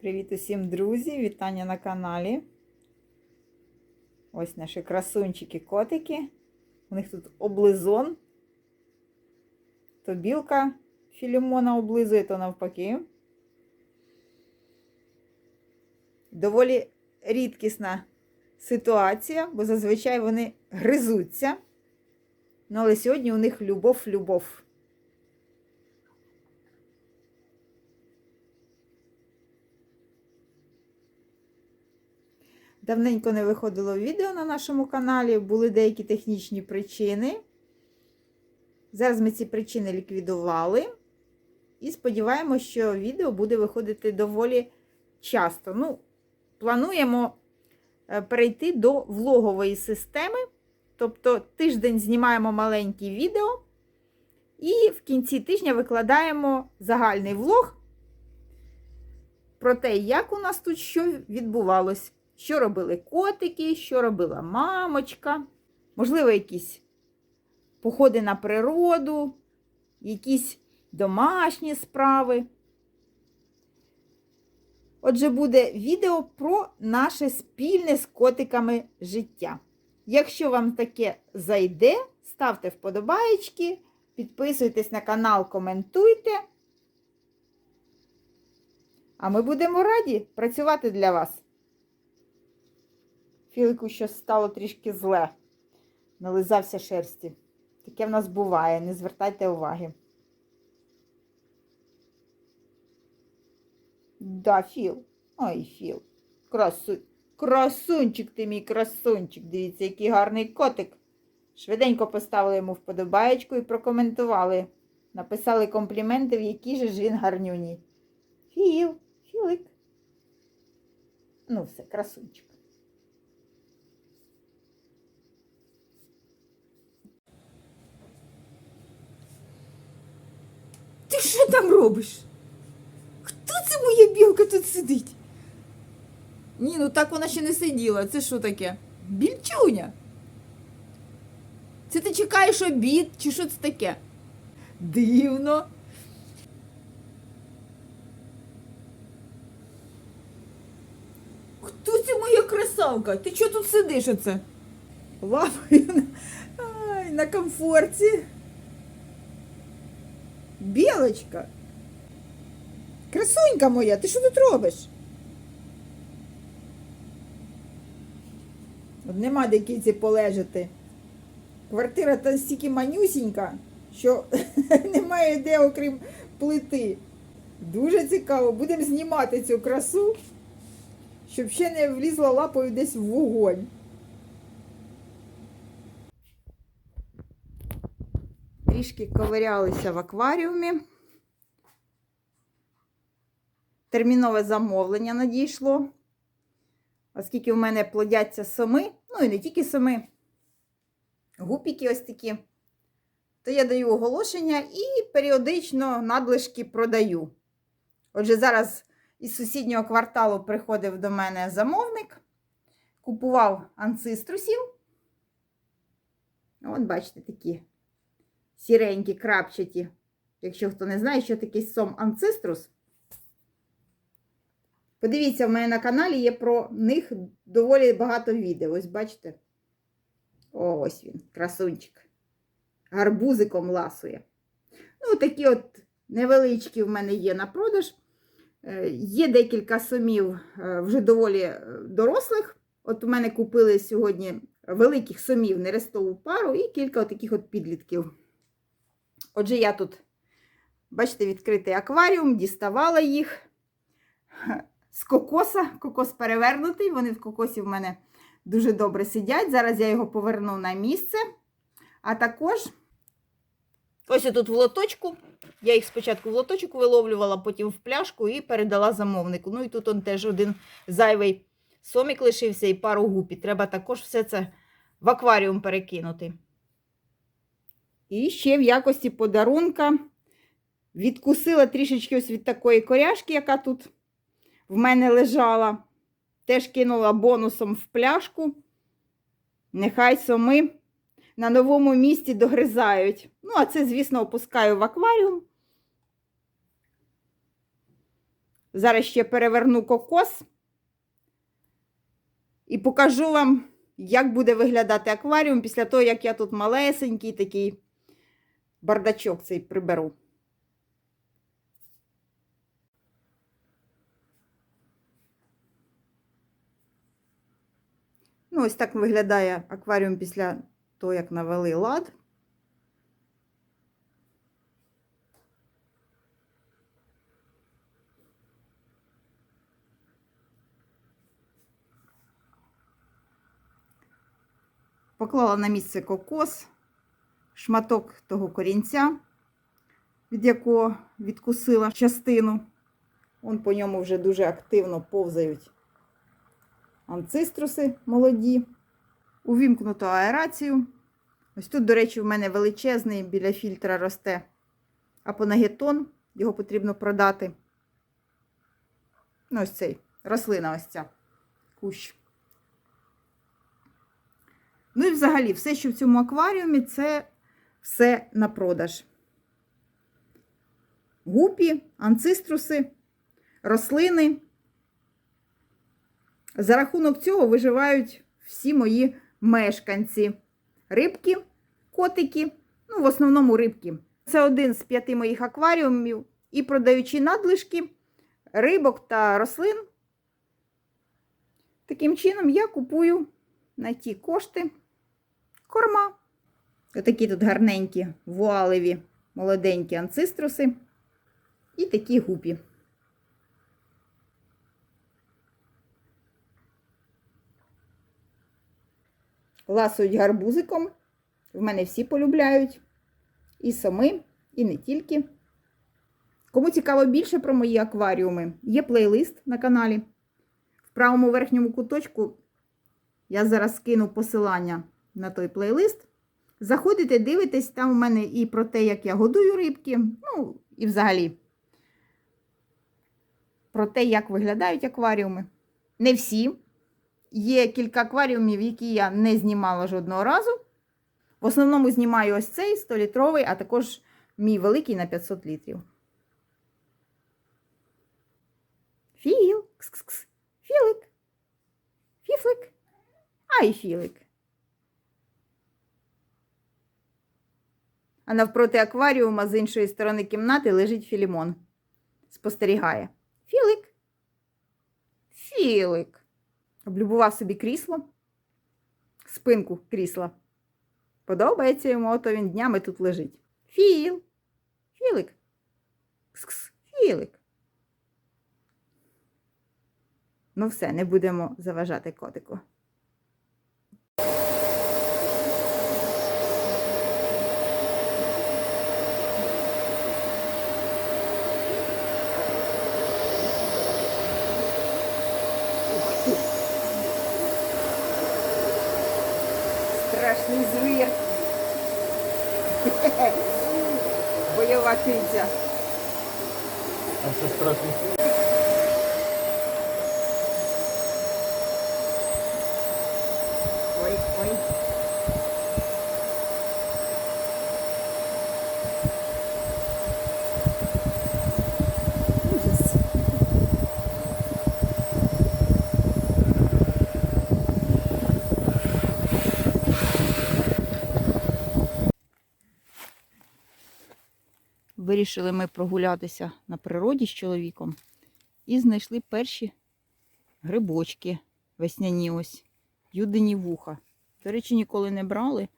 Привіт усім, друзі! Вітання на каналі. Ось наші красунчики-котики. У них тут облизон. То білка Філімона облизує, то навпаки. Доволі рідкісна ситуація, бо зазвичай вони гризуться. Ну, але сьогодні у них любов-любов. Давненько не виходило відео на нашому каналі, були деякі технічні причини. Зараз ми ці причини ліквідували. І сподіваємося, що відео буде виходити доволі часто. Ну, Плануємо е, перейти до влогової системи. Тобто тиждень знімаємо маленькі відео, і в кінці тижня викладаємо загальний влог про те, як у нас тут що відбувалось. Що робили котики, що робила мамочка, можливо, якісь походи на природу, якісь домашні справи. Отже, буде відео про наше спільне з котиками життя. Якщо вам таке зайде, ставте вподобаєчки, підписуйтесь на канал, коментуйте. А ми будемо раді працювати для вас. Філику щось стало трішки зле. Нализався шерсті. Таке в нас буває, не звертайте уваги. Да, Філ. Ой, Філ. Красу... Красунчик ти мій красунчик. Дивіться, який гарний котик. Швиденько поставили йому вподобаєчку і прокоментували. Написали компліменти, в який же ж він гарнюній. Філ, Філик. Ну, все, красунчик. Ти що там робиш? Хто це моя білка тут сидить? Ні, ну так вона ще не сиділа. Це що таке? Більчуня. Це ти чекаєш обід, чи що це таке? Дивно. Хто це моя красавка? Ти чого тут сидиш оце? Лапою на, на комфорті. Білочка. Красунька моя, ти що тут робиш? От нема де кільці полежати. Квартира та стільки манюсінька, що немає де, окрім плити. Дуже цікаво. Будемо знімати цю красу, щоб ще не влізла лапою десь в вогонь. Трішки ковирялися в акваріумі. Термінове замовлення надійшло. Оскільки в мене плодяться соми, ну і не тільки соми, гупіки ось такі, то я даю оголошення і періодично надлишки продаю. Отже, зараз із сусіднього кварталу приходив до мене замовник, купував анциструсів. От, бачите, такі сіренькі, крапчаті. Якщо хто не знає, що таке сом анциструс. Подивіться, в мене на каналі є про них доволі багато відео. Ось бачите? О, ось він, красунчик. Гарбузиком ласує. Ну, такі от невеличкі в мене є на продаж. Е, Є декілька сомів е, вже доволі е, дорослих. От у мене купили сьогодні великих сомів нерестову пару і кілька таких от підлітків. Отже, я тут, бачите, відкритий акваріум, діставала їх з кокоса. Кокос перевернутий. Вони в кокосі в мене дуже добре сидять. Зараз я його поверну на місце. А також ось тут в лоточку. Я їх спочатку в лоточок виловлювала, потім в пляшку і передала замовнику. Ну і тут он теж один зайвий сомік лишився і пару гупі. Треба також все це в акваріум перекинути. І ще в якості подарунка відкусила трішечки ось від такої коряшки, яка тут в мене лежала. Теж кинула бонусом в пляшку. Нехай соми на новому місці догризають. Ну, а це, звісно, опускаю в акваріум. Зараз ще переверну кокос і покажу вам, як буде виглядати акваріум після того, як я тут малесенький такий бардачок цей приберу. Ну, ось так виглядає акваріум після того, як навели лад. Поклала на місце кокос, шматок того корінця, від якого відкусила частину. Он по ньому вже дуже активно повзають анциструси молоді. Увімкнуто аерацію. Ось тут, до речі, в мене величезний біля фільтра росте апонагетон. Його потрібно продати. Ну, ось цей рослина ось ця кущ. Ну і взагалі, все, що в цьому акваріумі, це все на продаж. Гупі, анциструси, рослини. За рахунок цього виживають всі мої мешканці. Рибки, котики, ну, в основному рибки. Це один з п'яти моїх акваріумів. І продаючи надлишки рибок та рослин. Таким чином я купую на ті кошти корма. Отакі тут гарненькі, вуалеві, молоденькі анциструси і такі гупі. Ласують гарбузиком. В мене всі полюбляють. І соми, і не тільки. Кому цікаво більше про мої акваріуми, є плейлист на каналі. В правому верхньому куточку я зараз скину посилання на той плейлист. Заходите, дивитесь, там у мене і про те, як я годую рибки, ну, і взагалі про те, як виглядають акваріуми. Не всі. Є кілька акваріумів, які я не знімала жодного разу. В основному знімаю ось цей 100-літровий, а також мій великий на 500 літрів. Філ. Кс-кс-кс. Філик. Фіфлик. Ай, філик. А навпроти акваріума з іншої сторони кімнати лежить Філімон. Спостерігає. Філик. Філик. Облюбував собі крісло. Спинку крісла. Подобається йому, ото він днями тут лежить. Філ. Філик. Кс-кс. Філик. Ну все, не будемо заважати котику. Страшний звір. Бойова киця. А що страшно? Ой, ой. Ужас. Вирішили ми прогулятися на природі з чоловіком і знайшли перші грибочки весняні ось юдині вуха. До речі, ніколи не брали.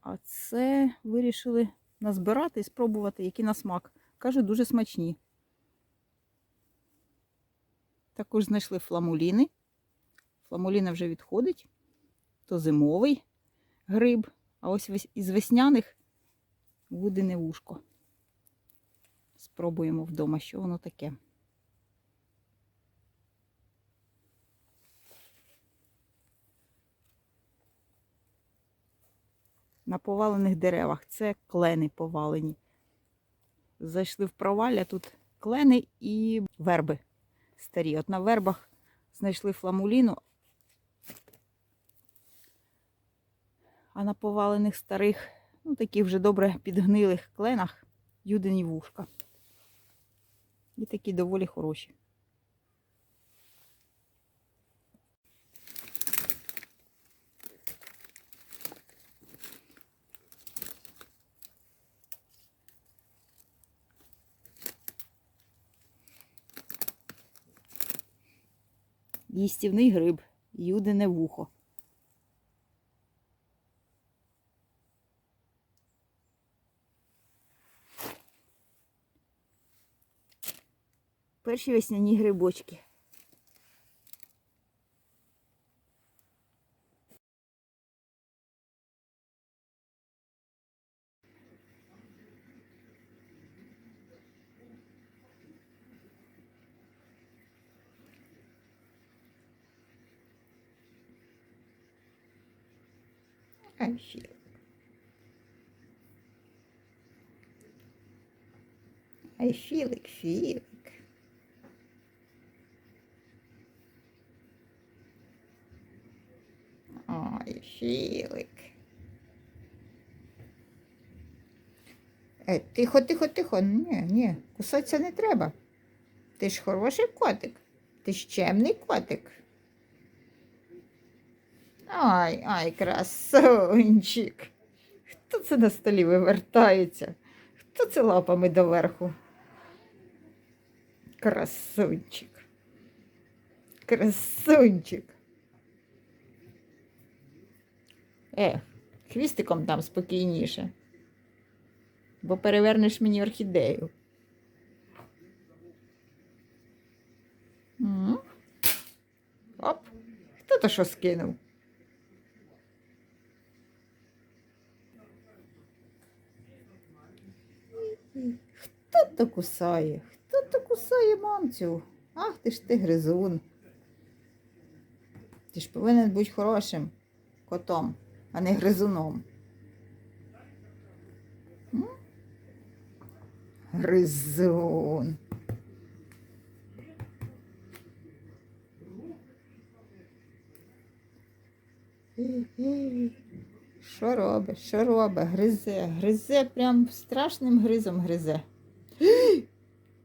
А це вирішили назбирати і спробувати, які на смак. Кажуть, дуже смачні. Також знайшли фламуліни. Фламуліна вже відходить. То зимовий гриб. А ось із весняних гудине вушко. Спробуємо вдома, що воно таке. на повалених деревах. Це клени повалені. Зайшли в провалля, тут клени і верби старі. От на вербах знайшли фламуліну, а на повалених старих, ну таких вже добре підгнилих кленах юдині вушка. І такі доволі хороші. Їстівний гриб, юдине вухо. Перші весняні грибочки. I feel it. I feel it, feel it. Ой, філик. Е, тихо, тихо, тихо. Ні, ні, кусатися не треба. Ти ж хороший котик. Ти ж чемний котик. Ай, ай, красунчик. Хто це на столі вивертається? Хто це лапами доверху? Красунчик. Красунчик. Е, хвістиком там спокійніше. Бо перевернеш мені орхідею. Оп, хто то що скинув? Хто то кусає? Хто то кусає мамцю? Ах ти ж ти гризун. Ти ж повинен бути хорошим котом, а не гризуном. М? Гризун. Що робить? Що робить? Гризе, гризе, прям страшним гризом гризе.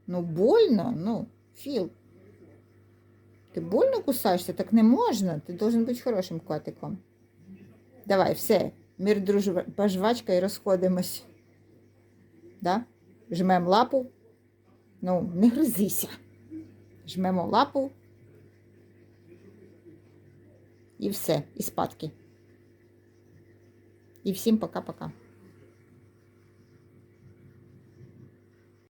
Ну, больно, ну, Філ. Ти больно кусаєшся? Так не можна. Ти должен бути хорошим котиком. Давай, все, мир, дружба, жвачка і розходимось. Да? Жмемо лапу. Ну, не гризися. Жмемо лапу. І все, і спадки. І всім пока-пока.